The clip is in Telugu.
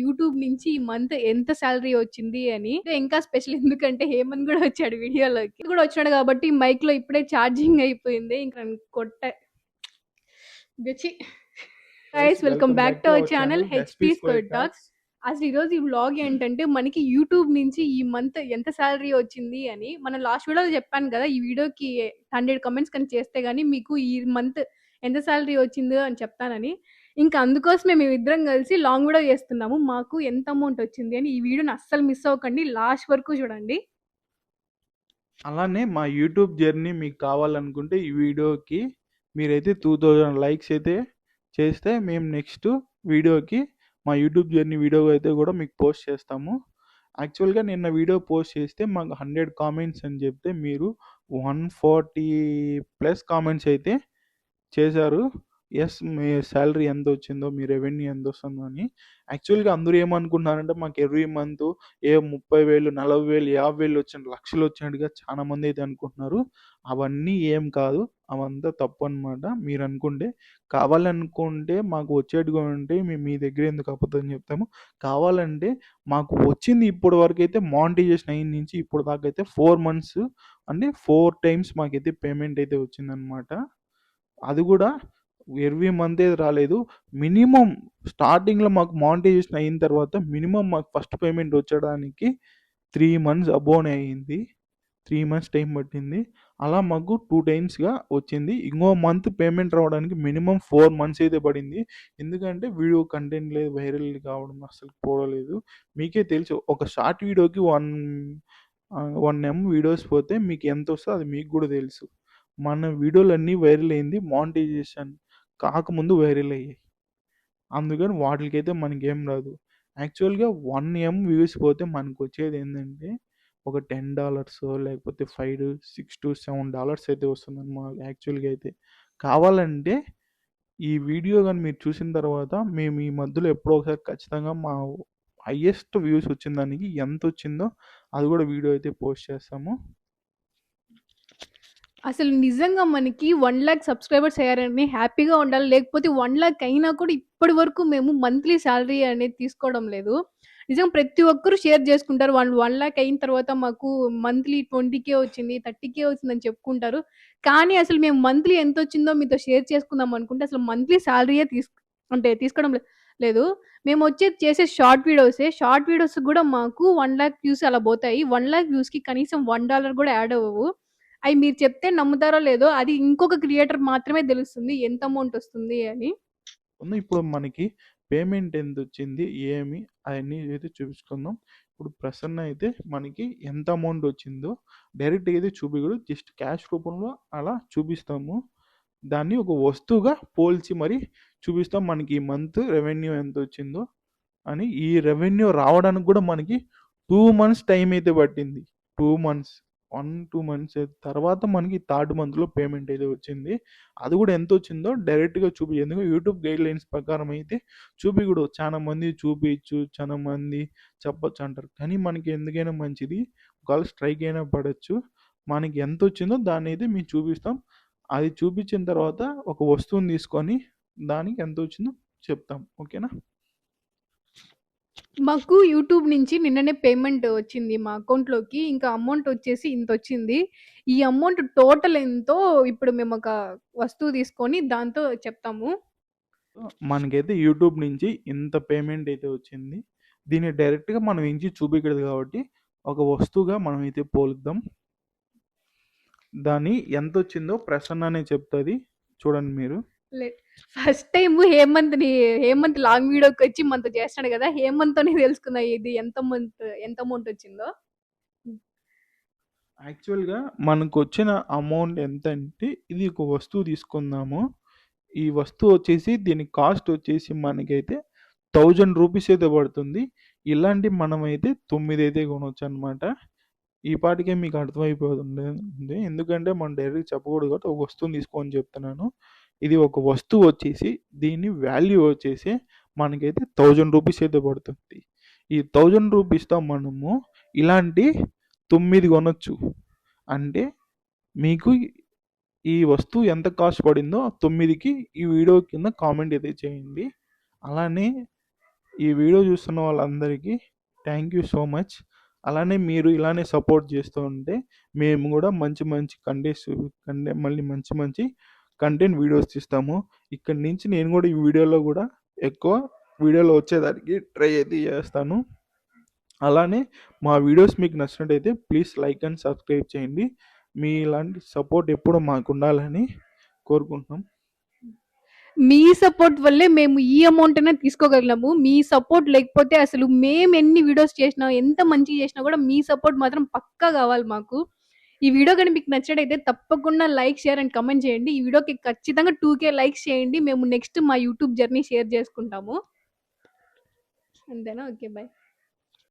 యూట్యూబ్ నుంచి ఈ మంత్ ఎంత సాలరీ వచ్చింది అని. ఇంకా స్పెషల్ ఎందుకంటే హేమంత్ కూడా వచ్చాడు వీడియోలోకి. కూడా వచ్చాడు కాబట్టి మైక్లో ఇప్పుడే ఛార్జింగ్ అయిపోయింది. ఇంకా కొట్ట guys welcome back to our channel HP square talks అసలు ఈరోజు ఈ వ్లాగ్ ఏంటంటే మనకి యూట్యూబ్ నుంచి ఈ మంత్ ఎంత సాలరీ వచ్చింది అని. మనం లాస్ట్ వీడియోలో చెప్పాను కదా ఈ వీడియోకి హండ్రెడ్ కమెంట్స్ కానీ చేస్తే గానీ మీకు ఈ మంత్ ఎంత సాలరీ వచ్చిందో అని చెప్తానని. ఇంకా అందుకోసమే మేము ఇద్దరం కలిసి లాంగ్ వీడియో చేస్తున్నాము. మాకు ఎంత అమౌంట్ వచ్చింది అని ఈ వీడియోని అస్సలు మిస్ అవ్వకండి. లాస్ట్ వరకు చూడండి. అలానే మా యూట్యూబ్ జర్నీ మీకు కావాలనుకుంటే ఈ వీడియోకి మీరైతే టూ థౌజండ్ లైక్స్ అయితే చేస్తే మేము నెక్స్ట్ వీడియోకి మా యూట్యూబ్ జర్నీ వీడియో అయితే కూడా మీకు పోస్ట్ చేస్తాము. యాక్చువల్గా నిన్న వీడియో పోస్ట్ చేస్తే మాకు హండ్రెడ్ కామెంట్స్ అని చెప్తే మీరు వన్ ఫార్టీ ప్లస్ కామెంట్స్ అయితే చేశారు. ఎస్ మీ శాలరీ ఎంత వచ్చిందో మీ రెవెన్యూ ఎంత వస్తుందో అని యాక్చువల్గా అందరూ ఏమనుకుంటున్నారంటే మాకు ఎవ్రీ మంత్ ఏ ముప్పై వేలు నలభై వేలు యాభై వేలు వచ్చిన లక్షలు వచ్చినట్టుగా చాలా మంది అయితే అనుకుంటున్నారు. అవన్నీ ఏం కాదు. అవంతా తప్పు అనమాట మీరు అనుకుంటే కావాలనుకుంటే మాకు వచ్చేట్టుగా ఉంటే మేము మీ దగ్గర ఎందుకు అబద్ధం చెప్తాము. కావాలంటే మాకు వచ్చింది ఇప్పటి వరకు అయితే మానిటైజేషన్ అయిన నుంచి ఇప్పుడు దాకా అయితే ఫోర్ మంత్స్ అంటే ఫోర్ టైమ్స్ మాకైతే పేమెంట్ అయితే వచ్చిందనమాట అది కూడా ఇరవై మంత్ రాలేదు. మినిమం స్టార్టింగ్లో మాకు మానిటైజేషన్ అయిన తర్వాత మినిమం మాకు ఫస్ట్ పేమెంట్ వచ్చడానికి త్రీ మంత్స్ అబోనే అయింది. త్రీ మంత్స్ టైం పట్టింది. అలా మాకు టూ టైమ్స్గా వచ్చింది. ఇంకో మంత్ పేమెంట్ రావడానికి మినిమం ఫోర్ మంత్స్ అయితే పడింది. ఎందుకంటే వీడియో కంటెంట్ లేదు వైరల్ కావడం అసలు పోవలేదు. మీకే తెలుసు ఒక షార్ట్ వీడియోకి వన్ వన్ ఎం వీడియోస్ పోతే మీకు ఎంత వస్తుందో అది మీకు కూడా తెలుసు. మన వీడియోలన్నీ వైరల్ అయింది మానిటైజేషన్ కాకముందు వైరల్ అయ్యాయి. అందుకని వాటికైతే మనకేం రాదు. యాక్చువల్గా వన్ ఎం వ్యూస్ పోతే మనకు వచ్చేది ఏంటంటే ఒక టెన్ డాలర్స్ లేకపోతే five six to seven dollars అయితే వస్తుందన్నమాట యాక్చువల్గా అయితే. కావాలంటే ఈ వీడియో కానీ మీరు చూసిన తర్వాత మేము ఈ మధ్యలో ఎప్పుడో ఒకసారి ఖచ్చితంగా మా హయ్యెస్ట్ వ్యూస్ వచ్చిన దానికి ఎంత వచ్చిందో అది కూడా వీడియో అయితే పోస్ట్ చేస్తాము. అసలు నిజంగా మనకి వన్ ల్యాక్ సబ్స్క్రైబర్స్ అయ్యారని హ్యాపీగా ఉండాలి. లేకపోతే వన్ ల్యాక్ అయినా కూడా ఇప్పటి వరకు మేము మంత్లీ శాలరీ అనేది తీసుకోవడం లేదు. నిజంగా ప్రతి ఒక్కరు షేర్ చేసుకుంటారు. వాళ్ళు వన్ ల్యాక్ అయిన తర్వాత మాకు మంత్లీ ట్వంటీకే వచ్చింది థర్టీకే వచ్చిందని చెప్పుకుంటారు. కానీ అసలు మేము మంత్లీ ఎంత వచ్చిందో మీతో షేర్ చేసుకుందాం అనుకుంటే అసలు మంత్లీ శాలరీయే తీసు అంటే తీసుకోవడం లే- లేదు. మేము వచ్చేది చేసే షార్ట్ వీడియోసే షార్ట్ వీడియోస్ కూడా మాకు వన్ ల్యాక్ వ్యూస్ అలా పోతాయి. వన్ ల్యాక్ వ్యూస్కి కనీసం వన్ డాలర్ కూడా యాడ్ అవ్వవు. అవి మీరు చెప్తే నమ్ముతారో లేదో అది ఇంకొక క్రియేటర్ మాత్రమే తెలుస్తుంది ఎంత అమౌంట్ వస్తుంది అని. ఇప్పుడు మనకి పేమెంట్ ఎంత వచ్చింది ఏమి అవన్నీ అయితే చూపించుకుందాం ఇప్పుడు ప్రసన్న అయితే మనకి ఎంత అమౌంట్ వచ్చిందో డైరెక్ట్ అయితే చూపించడు జస్ట్ క్యాష్ రూపంలో అలా చూపిస్తాము. దాన్ని ఒక వస్తువుగా పోల్చి మరి చూపిస్తాం మనకి ఈ మంత్ రెవెన్యూ ఎంత వచ్చిందో అని. ఈ రెవెన్యూ రావడానికి కూడా మనకి టూ మంత్స్ టైం అయితే పట్టింది. Two months one two months తర్వాత మనకి థర్డ్ మంత్లో పేమెంట్ అయితే వచ్చింది. అది కూడా ఎంత వచ్చిందో డైరెక్ట్గా చూపి ఎందుకంటే యూట్యూబ్ గైడ్ లైన్స్ ప్రకారం అయితే చూపికూడదు చాలా మంది చూపించు చాలా మంది చెప్పచ్చు అంటారు. కానీ మనకి ఎందుకైనా మంచిది. ఒకవేళ స్ట్రైక్ అయినా పడవచ్చు మనకి ఎంత వచ్చిందో దాన్ని అయితే మేము చూపిస్తాం. అది చూపించిన తర్వాత ఒక వస్తువుని తీసుకొని దానికి ఎంత వచ్చిందో చెప్తాం. ఓకేనా? మాకు యూట్యూబ్ నుంచి నిన్ననే పేమెంట్ వచ్చింది మా అకౌంట్లోకి ఇంకా అమౌంట్ వచ్చేసి ఇంత వచ్చింది. ఈ అమౌంట్ టోటల్ ఎంతో ఇప్పుడు మేము ఒక వస్తువు తీసుకొని దాంతో చెప్తాము. మనకైతే యూట్యూబ్ నుంచి ఇంత పేమెంట్ అయితే వచ్చింది. దీన్ని డైరెక్ట్గా మనం ఇంచి చూపించదు కాబట్టి ఒక వస్తువుగా మనం అయితే పోలుద్దాం. దాని ఎంత వచ్చిందో ప్రసన్న అనే చెప్తుంది. చూడండి మీరు. ఫస్ట్ టైం హేమంత్ని హేమంత్ లాంగ్ వీడియోకి వచ్చి మనతో చేస్తాడు కదా హేమంత్ తోనే తెలుసుకున్నా ఇది ఎంత మంత్ ఎంత అమౌంట్ వచ్చిందో. యాక్చువల్గా మనకు వచ్చిన అమౌంట్ ఎంత అంటే ఇది ఒక వస్తువు తీసుకుందాము. ఈ వస్తువు వచ్చేసి దీని కాస్ట్ వచ్చేసి మనకైతే థౌజండ్ రూపీస్ అయితే పడుతుంది. ఇలాంటి మనమైతే తొమ్మిది అయితే కొనవచ్చు అనమాట ఈ పాటికే మీకు అర్థమైపోతుంది ఎందుకంటే మనం డైరెక్ట్ చెప్పకూడదు కాబట్టి ఒక వస్తువుని తీసుకొని చెప్తున్నాను. ఇది ఒక వస్తువు వచ్చేసి దీని వాల్యూ వచ్చేసి మనకైతే థౌజండ్ రూపీస్ అయితే పడుతుంది. ఈ థౌజండ్ రూపీస్తో మనము ఇలాంటి తొమ్మిది కొనొచ్చు. అంటే మీకు ఈ వస్తువు ఎంత కాస్ట్ పడిందో తొమ్మిదికి ఈ వీడియో కింద కామెంట్ అయితే చేయండి. అలానే ఈ వీడియో చూస్తున్న వాళ్ళందరికీ థ్యాంక్ యూ సో మచ్ అలానే మీరు ఇలానే సపోర్ట్ చేస్తూ ఉంటే మేము కూడా మంచి మంచి కంటెంట్స్ కంటే మళ్ళీ మంచి మంచి కంటెంట్ వీడియోస్ తీస్తాము. ఇక్కడి నుంచి నేను కూడా ఈ వీడియోలో కూడా ఎక్కువ వీడియోలో వచ్చేదానికి ట్రై అయితే చేస్తాను. అలానే మా వీడియోస్ మీకు నచ్చినట్టయితే ప్లీజ్ లైక్ అండ్ సబ్స్క్రైబ్ చేయండి. మీ ఇలాంటి సపోర్ట్ ఎప్పుడు మాకు ఉండాలని కోరుకుంటున్నాం. మీ సపోర్ట్ వల్లే మేము ఈ అమౌంట్ అయినా తీసుకోగలము మీ సపోర్ట్ లేకపోతే అసలు మేము ఎన్ని వీడియోస్ చేసినా ఎంత మంచిగా చేసినా కూడా మీ సపోర్ట్ మాత్రం పక్కా కావాలి మాకు. ఈ వీడియో కానీ మీకు నచ్చినట్టయితే తప్పకుండా లైక్ షేర్ అండ్ కమెంట్ చేయండి. ఈ వీడియోకి ఖచ్చితంగా టూ కే లైక్స్ చేయండి. మేము నెక్స్ట్ మా యూట్యూబ్ జర్నీ షేర్ చేసుకుంటాము. అంతేనా? Okay bye